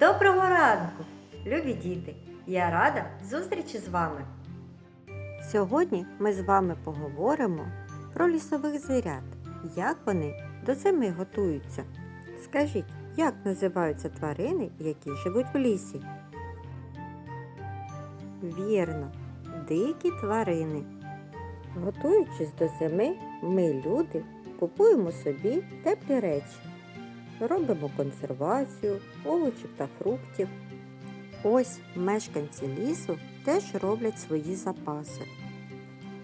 Доброго ранку, любі діти! Я рада зустрічі з вами. Сьогодні ми з вами поговоримо про лісових звірят, як вони до зими готуються. Скажіть, як називаються тварини, які живуть в лісі? Вірно, дикі тварини. Готуючись до зими, ми, люди, купуємо собі теплі речі. Робимо консервацію, овочів та фруктів. Ось мешканці лісу теж роблять свої запаси.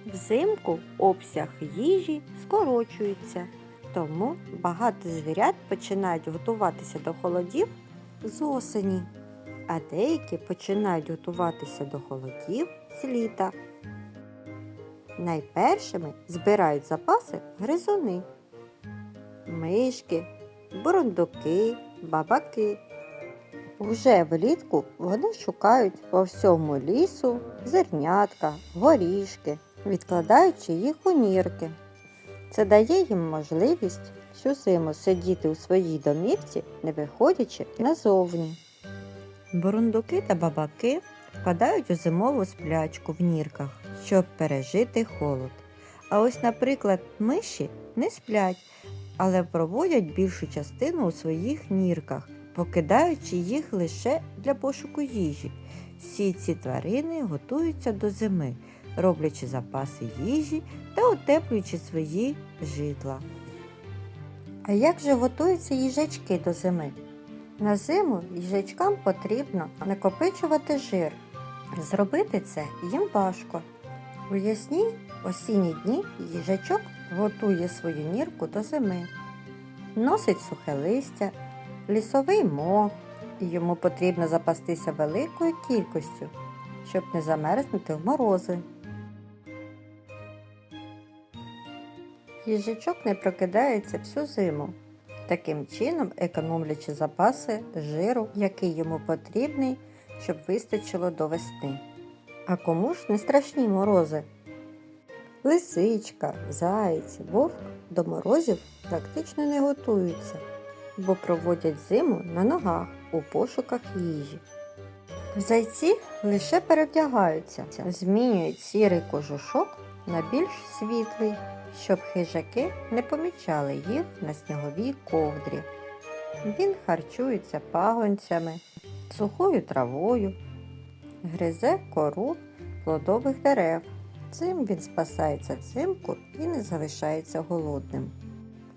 Взимку обсяг їжі скорочується, тому багато звірят починають готуватися до холодів з осені, а деякі починають готуватися до холодів з літа. Найпершими збирають запаси гризуни, мишки, бурундуки, бабаки. Уже влітку вони шукають по всьому лісу зернятка, горішки, відкладаючи їх у нірки. Це дає їм можливість всю зиму сидіти у своїй домівці, не виходячи назовні. Бурундуки та бабаки впадають у зимову сплячку в нірках, щоб пережити холод. А ось, наприклад, миші не сплять, але проводять більшу частину у своїх нірках, покидаючи їх лише для пошуку їжі. Всі ці тварини готуються до зими, роблячи запаси їжі та утеплюючи свої житла. А як же готуються їжачки до зими? На зиму їжачкам потрібно накопичувати жир. Зробити це їм важко. У ясні осінні дні їжачок готує свою нірку до зими. Носить сухе листя, лісовий мох, і йому потрібно запастися великою кількістю, щоб не замерзнути в морози. Їжачок не прокидається всю зиму, таким чином економлячи запаси жиру, який йому потрібний, щоб вистачило до весни. А кому ж не страшні морози? Лисичка, заєць, вовк до морозів практично не готуються, бо проводять зиму на ногах у пошуках їжі. Зайці лише перевдягаються, змінюють сірий кожушок на більш світлий, щоб хижаки не помічали їх на сніговій ковдрі. Він харчується пагонцями, сухою травою, гризе кору плодових дерев. Цим він спасається взимку і не залишається голодним.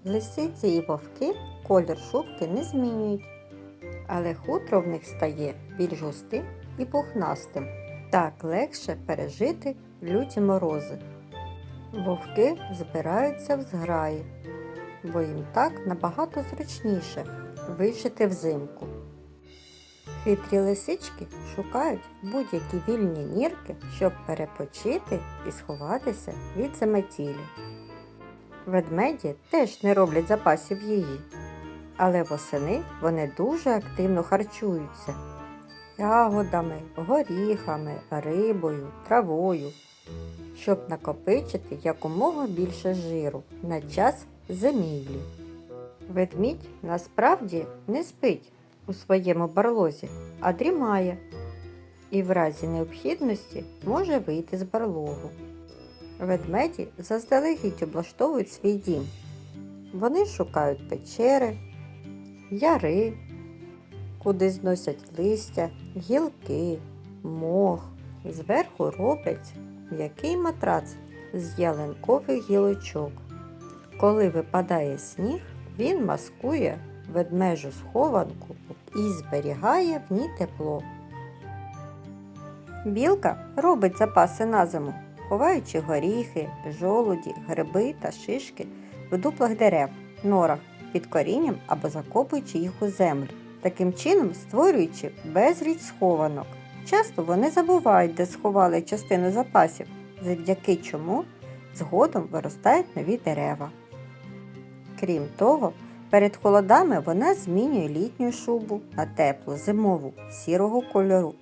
Лисиці і вовки колір шубки не змінюють, але хутро в них стає більш густим і пухнастим. Так легше пережити люті морози. Вовки збираються в зграї, бо їм так набагато зручніше вижити взимку. Хитрі лисички шукають будь-які вільні нірки, щоб перепочити і сховатися від заметілі. Ведмеді теж не роблять запасів їжі, але восени вони дуже активно харчуються ягодами, горіхами, рибою, травою, щоб накопичити якомога більше жиру на час зимівлі. Ведмідь насправді не спить у своєму барлозі, а дрімає і в разі необхідності може вийти з барлогу. Ведмеді заздалегідь облаштовують свій дім. Вони шукають печери, яри, куди зносять листя, гілки, мох. Зверху роблять м'який матрац з ялинкових гілочок. Коли випадає сніг, він маскує ведмежу схованку і зберігає в ній тепло. Білка робить запаси на зиму, ховаючи горіхи, жолуді, гриби та шишки в дуплах дерев, норах, під корінням або закопуючи їх у землю, таким чином створюючи безліч схованок. Часто вони забувають, де сховали частину запасів, завдяки чому згодом виростають нові дерева. Крім того, Перед холодами вона змінює літню шубу на теплу зимову сірого кольору.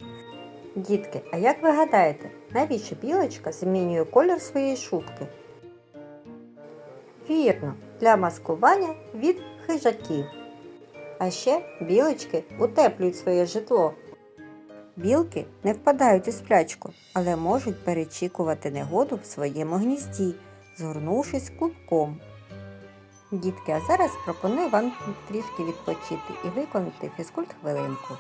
Дітки, а як ви гадаєте, навіщо білочка змінює колір своєї шубки? Вірно, для маскування від хижаків. А ще білочки утеплюють своє житло. Білки не впадають у сплячку, але можуть перечікувати негоду в своєму гнізді, згорнувшись клубком. Дітки, а зараз пропоную вам трішки відпочити і виконати фізкульт хвилинку.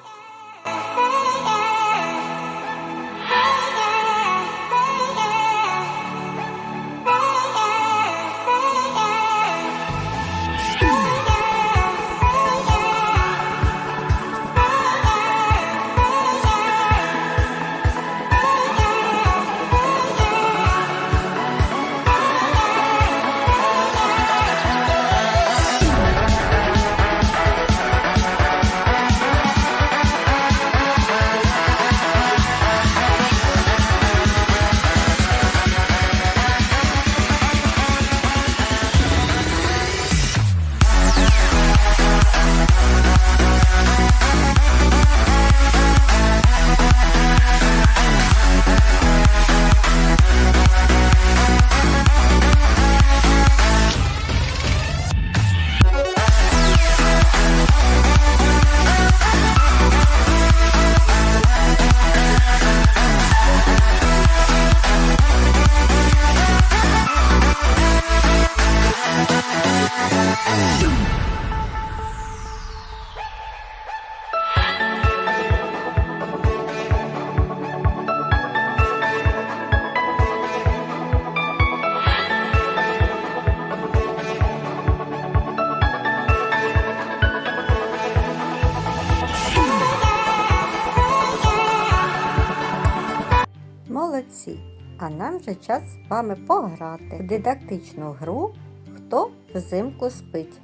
Молодці! А нам вже час з вами пограти в дидактичну гру Хто взимку спить.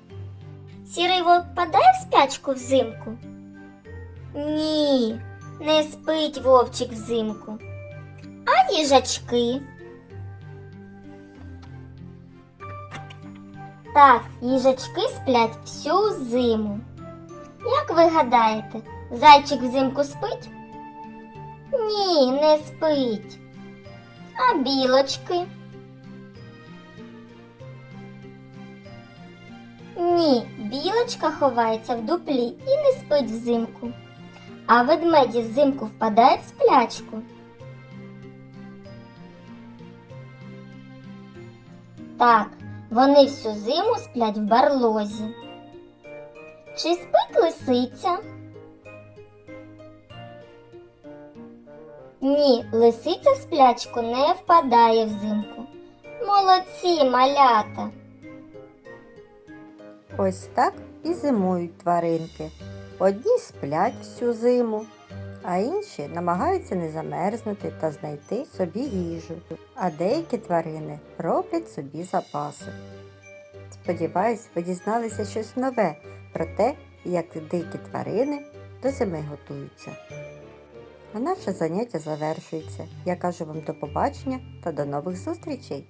Сірий вовк падає в спячку взимку? Ні, не спить вовчик взимку. А їжачки? Так, їжачки сплять всю зиму. Як ви гадаєте, зайчик взимку спить? Ні, не спить. А білочки? Ні, білочка ховається в дуплі і не спить взимку. А ведмеді взимку впадають в сплячку. Так, вони всю зиму сплять в барлозі. Чи спить лисиця? Ні, лисиця в сплячку не впадає взимку. Молодці, малята! Ось так і зимують тваринки. Одні сплять всю зиму, а інші намагаються не замерзнути та знайти собі їжу. А деякі тварини роблять собі запаси. Сподіваюсь, ви дізналися щось нове про те, як дикі тварини до зими готуються. А наше заняття завершується. Я кажу вам до побачення та до нових зустрічей!